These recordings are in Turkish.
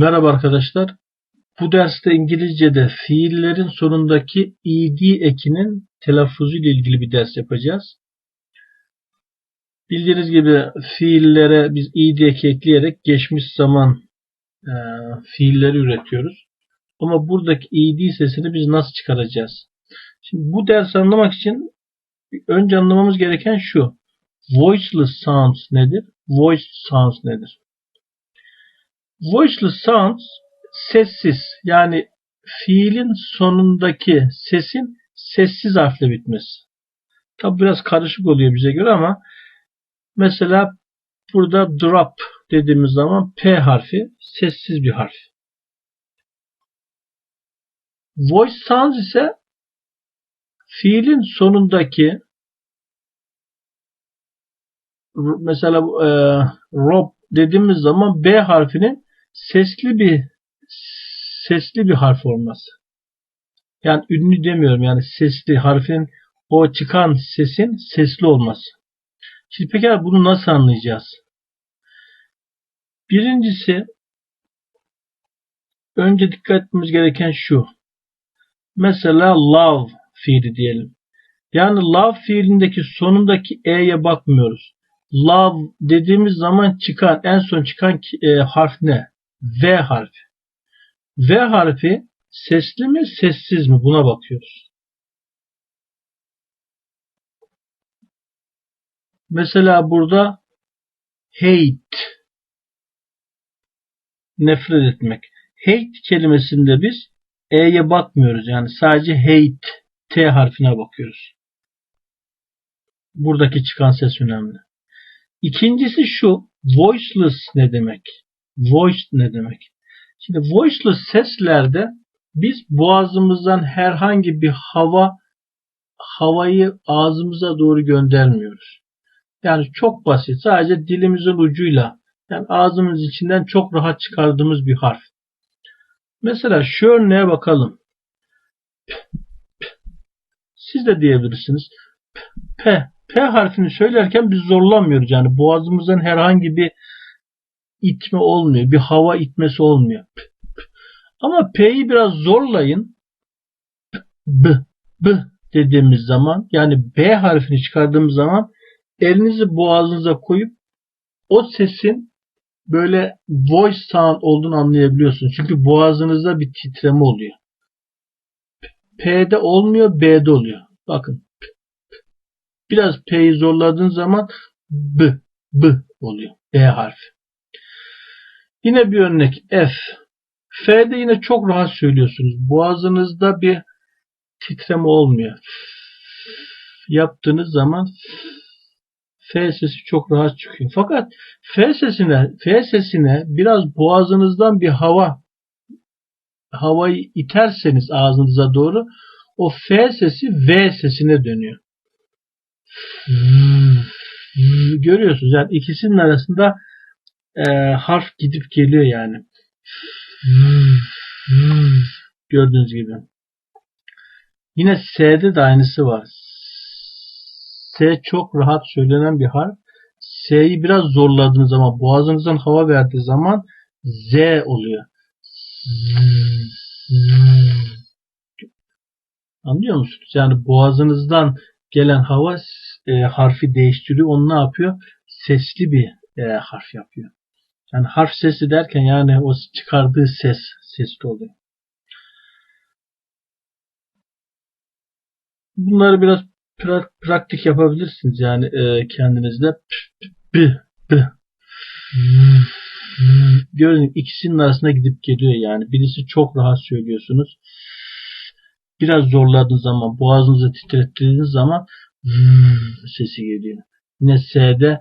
Merhaba arkadaşlar. Bu derste İngilizce'de fiillerin sonundaki ed ekinin telaffuzu ile ilgili bir ders yapacağız. Bildiğiniz gibi fiillere biz ed eki ekleyerek geçmiş zaman e, fiilleri üretiyoruz. Ama buradaki ed sesini biz nasıl çıkaracağız? Şimdi bu dersi anlamak için önce anlamamız gereken şu. Voiceless sounds nedir? Voice sounds nedir? Voiceless sounds sessiz yani fiilin sonundaki sesin sessiz harfle bitmesi. Tabi biraz karışık oluyor bize göre ama mesela burada drop dediğimiz zaman P harfi sessiz bir harf. Voice sounds ise fiilin sonundaki mesela e, rob dediğimiz zaman B harfinin sesli bir sesli bir harf olması. Yani ünlü demiyorum yani sesli harfin o çıkan sesin sesli olması. Şimdi peki bunu nasıl anlayacağız? Birincisi önce dikkat etmemiz gereken şu. Mesela love fiili diyelim. Yani love fiilindeki sonundaki e'ye bakmıyoruz. Love dediğimiz zaman çıkan en son çıkan e, harf ne? V harfi. V harfi sesli mi sessiz mi buna bakıyoruz. Mesela burada hate nefret etmek. Hate kelimesinde biz E'ye bakmıyoruz. Yani sadece hate T harfine bakıyoruz. Buradaki çıkan ses önemli. İkincisi şu. Voiceless ne demek? Voice ne demek? Şimdi voiceless seslerde biz boğazımızdan herhangi bir hava havayı ağzımıza doğru göndermiyoruz. Yani çok basit. Sadece dilimizin ucuyla yani ağzımız içinden çok rahat çıkardığımız bir harf. Mesela şu örneğe bakalım. P, p. Siz de diyebilirsiniz. P, P. P harfini söylerken biz zorlanmıyoruz. Yani boğazımızdan herhangi bir itme olmuyor. Bir hava itmesi olmuyor. P, p. Ama P'yi biraz zorlayın. P, B, B dediğimiz zaman yani B harfini çıkardığımız zaman elinizi boğazınıza koyup o sesin böyle voice sound olduğunu anlayabiliyorsunuz. Çünkü boğazınızda bir titreme oluyor. P'de olmuyor, B'de oluyor. Bakın. Biraz P'yi zorladığın zaman B, B oluyor. B harfi. Yine bir örnek F. F'de yine çok rahat söylüyorsunuz. Boğazınızda bir titreme olmuyor. Yaptığınız zaman F sesi çok rahat çıkıyor. Fakat F sesine, F sesine biraz boğazınızdan bir hava havayı iterseniz ağzınıza doğru o F sesi V sesine dönüyor. Görüyorsunuz yani ikisinin arasında e, harf gidip geliyor yani. Gördüğünüz gibi. Yine S'de de aynısı var. S çok rahat söylenen bir harf. S'yi biraz zorladığınız zaman, boğazınızdan hava verdiği zaman Z oluyor. Anlıyor musunuz? Yani boğazınızdan gelen hava e, harfi değiştiriyor. Onu ne yapıyor? Sesli bir e, harf yapıyor. Yani harf sesi derken yani o çıkardığı ses sesli oluyor. Bunları biraz pra praktik yapabilirsiniz yani e, kendinizde. B, b. Gördüğünüz ikisinin arasında gidip geliyor yani. Birisi çok rahat söylüyorsunuz. Biraz zorladığınız zaman, boğazınızı titrettiğiniz zaman sesi geliyor. Yine S'de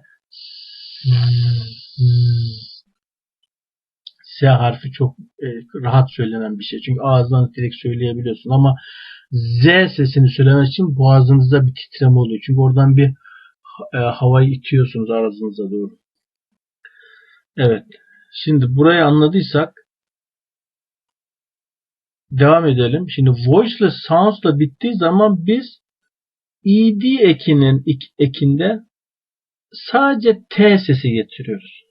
S harfi çok e, rahat söylenen bir şey. Çünkü ağızdan direkt söyleyebiliyorsun ama Z sesini söylemek için boğazınızda bir titreme oluyor. Çünkü oradan bir e, havayı itiyorsunuz ağzınıza doğru. Evet. Şimdi burayı anladıysak devam edelim. Şimdi voiceless sounds'la bittiği zaman biz ed ekinin ekinde sadece t sesi getiriyoruz.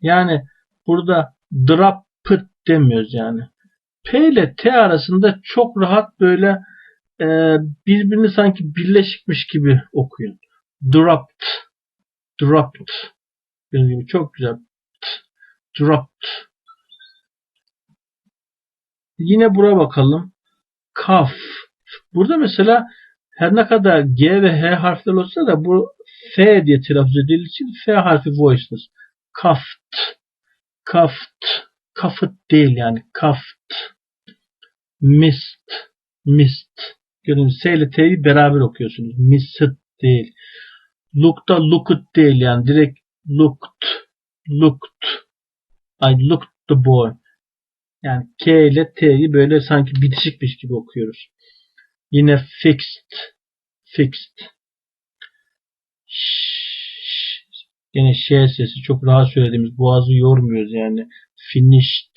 Yani burada drop pıt demiyoruz yani. P ile T arasında çok rahat böyle e, birbirini sanki birleşikmiş gibi okuyun. Dropped. Dropped. Gördüğünüz gibi çok güzel. Dropped. Yine bura bakalım. Kaf. Burada mesela her ne kadar G ve H harfler olsa da bu F diye telaffuz edildiği için F harfi voiceless. Kaft. Kaft. Kafıt değil yani. Kaft. Mist. Mist. Gördüğünüz S ile T'yi beraber okuyorsunuz. Mist değil. Look'ta looked değil yani. Direkt looked. Looked. I looked the boy. Yani K ile T'yi böyle sanki bitişikmiş gibi okuyoruz. Yine fixed. Fixed. Yine ş sesi çok rahat söylediğimiz boğazı yormuyoruz yani. Finished.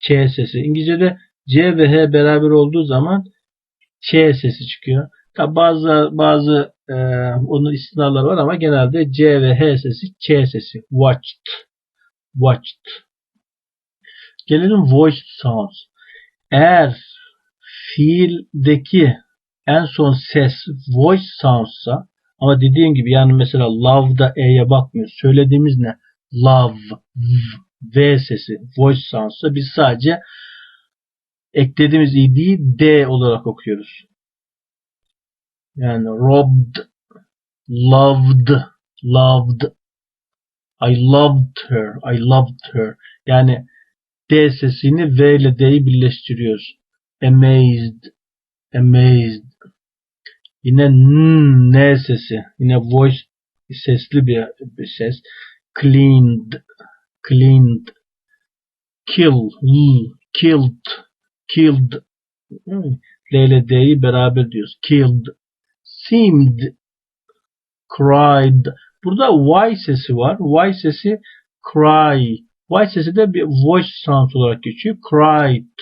Ç, sesi. İngilizce'de C ve H beraber olduğu zaman ç sesi çıkıyor. Tabi bazı bazı e, onun istisnaları var ama genelde C ve H sesi ç sesi. Watched. Watched. Gelelim voice sounds. Eğer fiildeki en son ses voice sounds'sa ama dediğim gibi yani mesela love'da e'ye bakmıyor. Söylediğimiz ne? Love, v, sesi voice sounds'sa biz sadece eklediğimiz id'yi d olarak okuyoruz. Yani robbed, loved, loved. I loved her, I loved her. Yani D sesini V ile D'yi birleştiriyoruz. Amazed, amazed. Yine n, n sesi. Yine voice sesli bir, bir ses. Cleaned, cleaned. Kill, l, killed, killed. L ile D'yi beraber diyoruz. Killed. Seemed, cried. Burada Y sesi var. Y sesi cry. Y sesi de bir voice sound olarak geçiyor. Cried.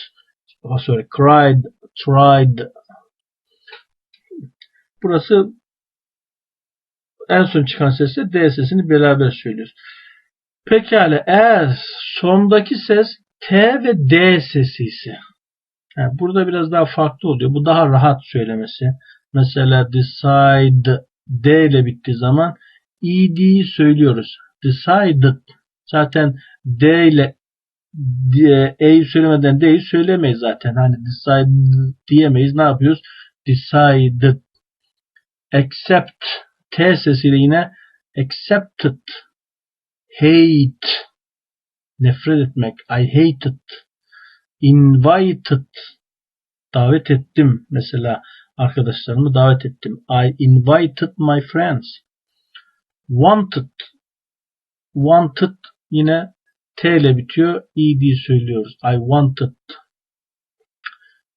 Sorry. Cried. Tried. Burası en son çıkan sesle D sesini beraber söylüyoruz. Pekala eğer sondaki ses T ve D sesi ise yani burada biraz daha farklı oluyor. Bu daha rahat söylemesi. Mesela decide D ile bittiği zaman ED'yi söylüyoruz. Decided zaten D ile E'yi söylemeden D'yi söylemeyiz zaten. Hani decide diyemeyiz. Ne yapıyoruz? Decided. Accept. T sesiyle yine accepted. Hate. Nefret etmek. I hated. Invited. Davet ettim. Mesela arkadaşlarımı davet ettim. I invited my friends. Wanted. Wanted yine T ile bitiyor. ED söylüyoruz. I wanted.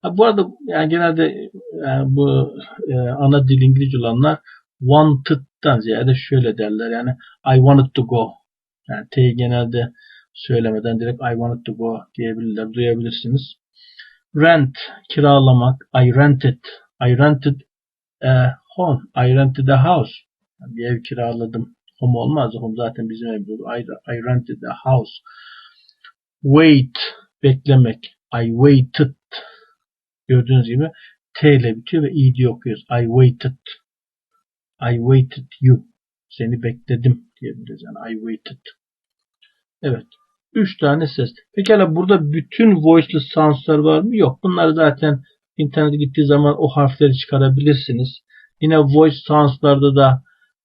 Bu arada yani genelde yani bu e, ana dil İngilizce olanlar wanted'dan ziyade şöyle derler. Yani I wanted to go. Yani T'yi genelde söylemeden direkt I wanted to go diyebilirler. Duyabilirsiniz. Rent, kiralamak. I rented. I rented a home. I rented a house. Yani bir ev kiraladım. Home olmaz. Home zaten bizim evimiz. I, I rented a house. Wait. Beklemek. I waited. Gördüğünüz gibi T ile bitiyor ve ed okuyoruz. I waited. I waited you. Seni bekledim diyebiliriz. Yani I waited. Evet. Üç tane ses. Pekala burada bütün voiceless sounds'lar var mı? Yok. Bunlar zaten internete gittiği zaman o harfleri çıkarabilirsiniz. Yine voice sounds'larda da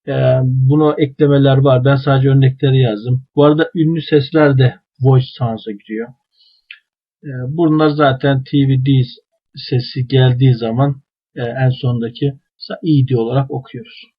e, bunu eklemeler var. Ben sadece örnekleri yazdım. Bu arada ünlü sesler de voice sounds'a giriyor. E, bunlar zaten TVD sesi geldiği zaman e, en sondaki ed olarak okuyoruz.